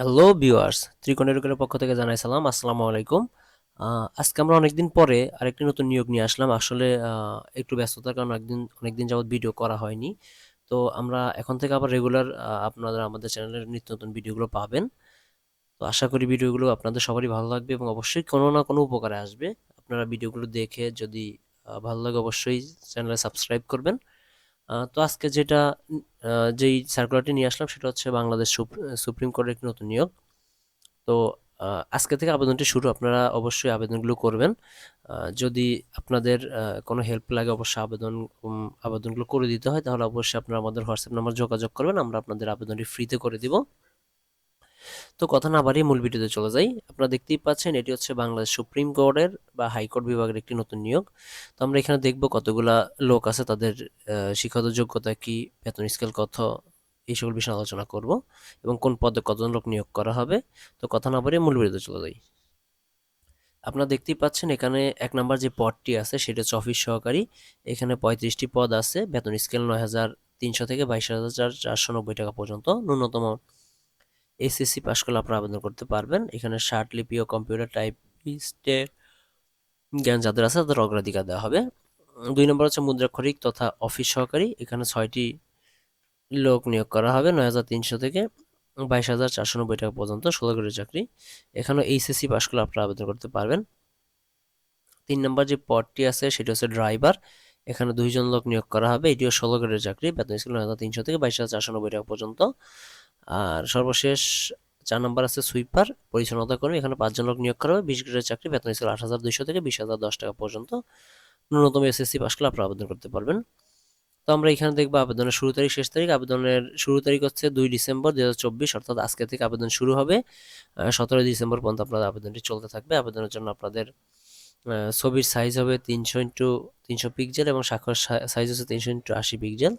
Hello viewers ত্রিকোণের রোগের পক্ষ থেকে জানাই সালাম, আসসালামু আলাইকুম। আজকে আমরা অনেকদিন পরে আরেকটি নতুন নিয়োগ নিয়ে আসলাম। আসলে একটু ব্যস্ততার কারণে একদিন, অনেকদিন যাবত ভিডিও করা হয়নি। তো আমরা এখন থেকে আবার রেগুলার আপনারা আমাদের চ্যানেলের নিত্য নতুন ভিডিওগুলো পাবেন। তো আশা করি ভিডিওগুলো আপনাদের সবারই ভালো লাগবে এবং অবশ্যই কোনো না কোনো উপকারে আসবে। আপনারা ভিডিওগুলো দেখে যদি ভালো লাগে অবশ্যই চ্যানেলে সাবস্ক্রাইব করবেন। তো আজকে যেটা যেই সার্কুলারটি নিয়ে আসলাম সেটা হচ্ছে বাংলাদেশ সুপ- সুপ্রিম কোর্টের একটি নতুন নিয়োগ। তো আজকে থেকে আবেদনটি শুরু। আপনারা অবশ্যই আবেদনগুলো করবেন। যদি আপনাদের কোনো হেল্প লাগে, অবশ্যই আবেদন আবেদনগুলো করে দিতে হয়। তাহলে অবশ্যই আপনারা আমাদের হোয়াটসঅ্যাপ নাম্বার যোগাযোগ করবেন। আমরা আপনাদের আবেদনটি ফ্রিতে করে দিব। তো কথা না বাড়িয়ে মূল ভিডিওতে চলে যাই। আপনারা দেখতেই পাচ্ছেন, এটি হচ্ছে বাংলাদেশ সুপ্রিম কোর্টের বা হাইকোর্ট বিভাগের একটি নতুন নিয়োগ। তো আমরা এখানে দেখব কতগুলা লোক আছে, তাদের শিক্ষাগত যোগ্যতা কি, বেতন স্কেল কত এই সকল বিষয়ে আলোচনা করব এবং কোন পদে কতজন লোক নিয়োগ করা হবে। তো কথা না বাড়িয়ে মূল ভিডিওতে চলে যাই। আপনারা দেখতেই পাচ্ছেন, এখানে এক নাম্বার যে পদটি আছে, সেটা হচ্ছে অফিস সহকারী। এখানে পঁয়ত্রিশটি পদ আছে, বেতন স্কেল নয় হাজার তিনশো থেকে বাইশ হাজার চারশো নব্বই টাকা পর্যন্ত। ন্যূনতম এসএসসি পাশ করলে আপনারা আবেদন করতে পারবেন। এখানে শার্ট লিপি ও কম্পিউটার টাইপিস্টের জ্ঞান যাদের আছে তাদের অগ্রাধিকার দেওয়া হবে। দুই নম্বর হচ্ছে মুদ্রাক্ষরিক তথা অফিস সহকারী। এখানে ছয়টি লোক নিয়োগ করা হবে, নয় হাজার তিনশো থেকে বাইশ হাজার চারশো নব্বই টাকা পর্যন্ত ষোলো গ্রেডের চাকরি। এখানে এইচএসসি পাশ করলে আপনারা আবেদন করতে পারবেন। তিন নম্বর যে পদটি আছে, সেটি হচ্ছে ড্রাইভার এখানে দুইজন লোক নিয়োগ করা হবে। এটিও ষোলো গ্রেডের চাকরি। বেতন স্কেল নয় হাজার তিনশো থেকে বাইশ হাজার চারশো নব্বই টাকা পর্যন্ত। আর সর্বশেষ চার নম্বর আছে সুইপার, পরিচ্ছন্নতা কর্মী, এখানে পাঁচজন লোক নিয়োগ করা হবে। বিশ গ্রেডের চাকরি বেতন স্কেল আট হাজার দুইশো থেকে বিশ হাজার দশ টাকা পর্যন্ত। ন্যূনতম এসএসসি পাশ করলে আপনারা আবেদন করতে পারবেন। তো আমরা এখানে দেখব আবেদনের শুরু তারিখ, শেষ তারিখ। আবেদনের শুরু তারিখ হচ্ছে দুই ডিসেম্বর দু হাজার চব্বিশ, অর্থাৎ আজকে থেকে আবেদন শুরু হবে। সতেরোই ডিসেম্বর পর্যন্ত আপনাদের আবেদনটি চলতে থাকবে। আবেদনের জন্য আপনাদের ছবির সাইজ হবে তিনশো ইন্টু তিনশো পিক্সেল এবং স্বাক্ষর সাইজ হচ্ছে তিনশো ইন্টু আশি পিক্সেল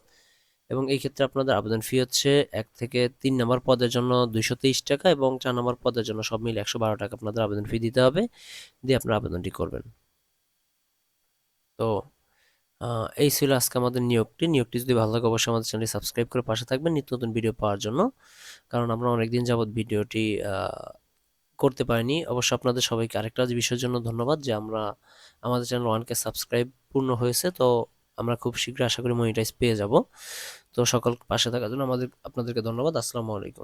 এবং এই ক্ষেত্রে আপনাদের আবেদন ফি হচ্ছে এক থেকে তিন নম্বর পদের জন্য দুইশো তেইশ টাকা এবং চার নম্বর পদের জন্য সব মিলে একশো বারো টাকা আপনাদের আবেদন ফি দিতে হবে, দিয়ে আপনারা আবেদনটি করবেন। তো এই ছিল আজকে আমাদের নিয়োগটি। নিয়োগটি যদি ভালো লাগে অবশ্যই আমাদের চ্যানেলটি সাবস্ক্রাইব করে পাশে থাকবেন নিত্য নতুন ভিডিও পাওয়ার জন্য। কারণ আমরা অনেকদিন যাবৎ ভিডিওটি করতে পারিনি। অবশ্য আপনাদের সবাইকে আরেকটা বিষয়ের জন্য ধন্যবাদ যে আমরা, আমাদের চ্যানেল ওয়ানকে সাবস্ক্রাইব পূর্ণ হয়েছে। তো আমরা খুব শীঘ্র আশা করি মনিটাইজ পেয়ে যাব। তো সকল পাশে থাকার জন্য আমাদের, আপনাদেরকে ধন্যবাদ। আসসালামু আলাইকুম।